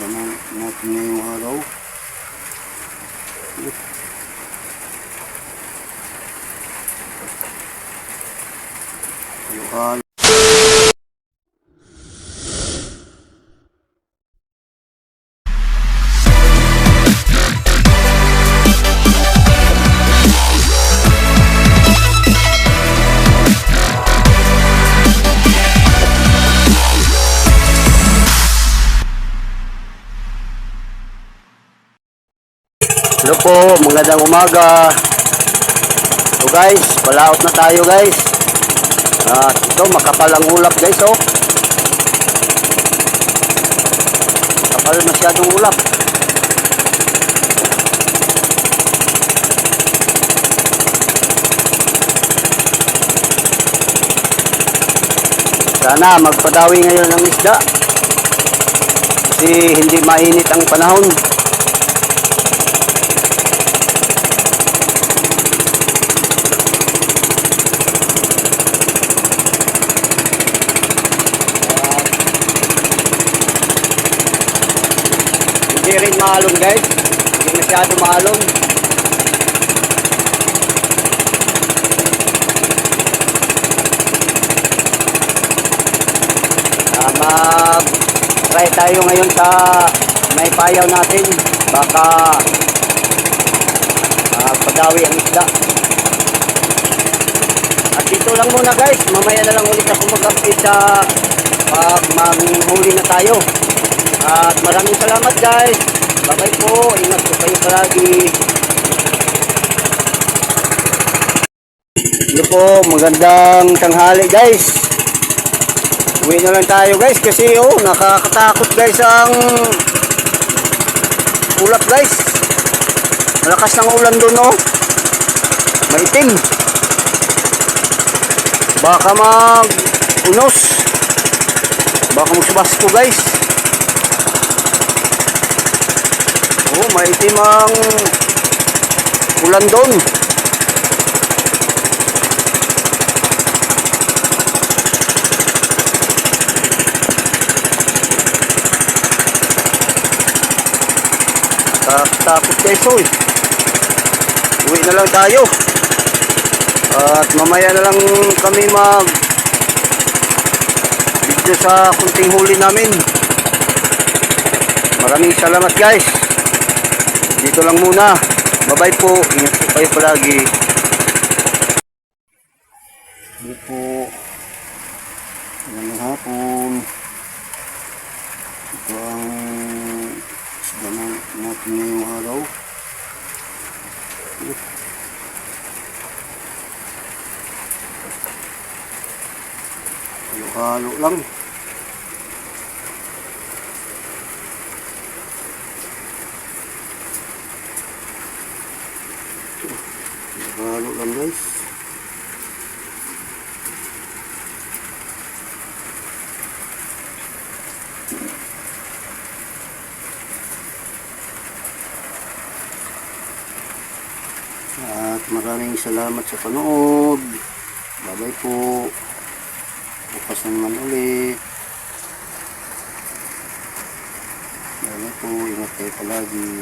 Ganun natin ngayong araw. Yung Hello po, magandang umaga. So guys, palaot na tayo guys. At ito, makapal ang ulap guys oh. Makapal masyadong ulap. Sana magpadawi ngayon ng isda. Kasi hindi mainit ang panahon. Hindi rin maalon guys. Hindi masyado maalon. Ah, mag try tayo ngayon sa may payaw natin. Baka ah, padawi ang isda. At dito lang muna guys. Mamaya na lang ulit ako mag-update sa pag manghuli na tayo. At maraming salamat guys. Bye-bye po. Ingat po kayo palagi. Hello po. Magandang tanghali guys. Uwi na lang tayo guys kasi oh nakakatakot guys ang ulap guys. Malakas ng ulan doon oh. Maitim. Baka mag unos. Baka magsubasko guys. Oh, maitim ang ulan doon. Takot guys, oy. Uwi na lang tayo. At mamaya na lang kami mag video sa kunting huli namin. Maraming salamat guys. Dito lang muna. Bye-bye po. Ingat po kayo palagi. Hindi po. Magandang hapon. Ito ang na- natin ngayong araw. Halo lang. Halo lang guys. At maraming salamat sa panood. Bye-bye po. Bukas na naman ulit. Bye-bye po. Ingat kayo palagi.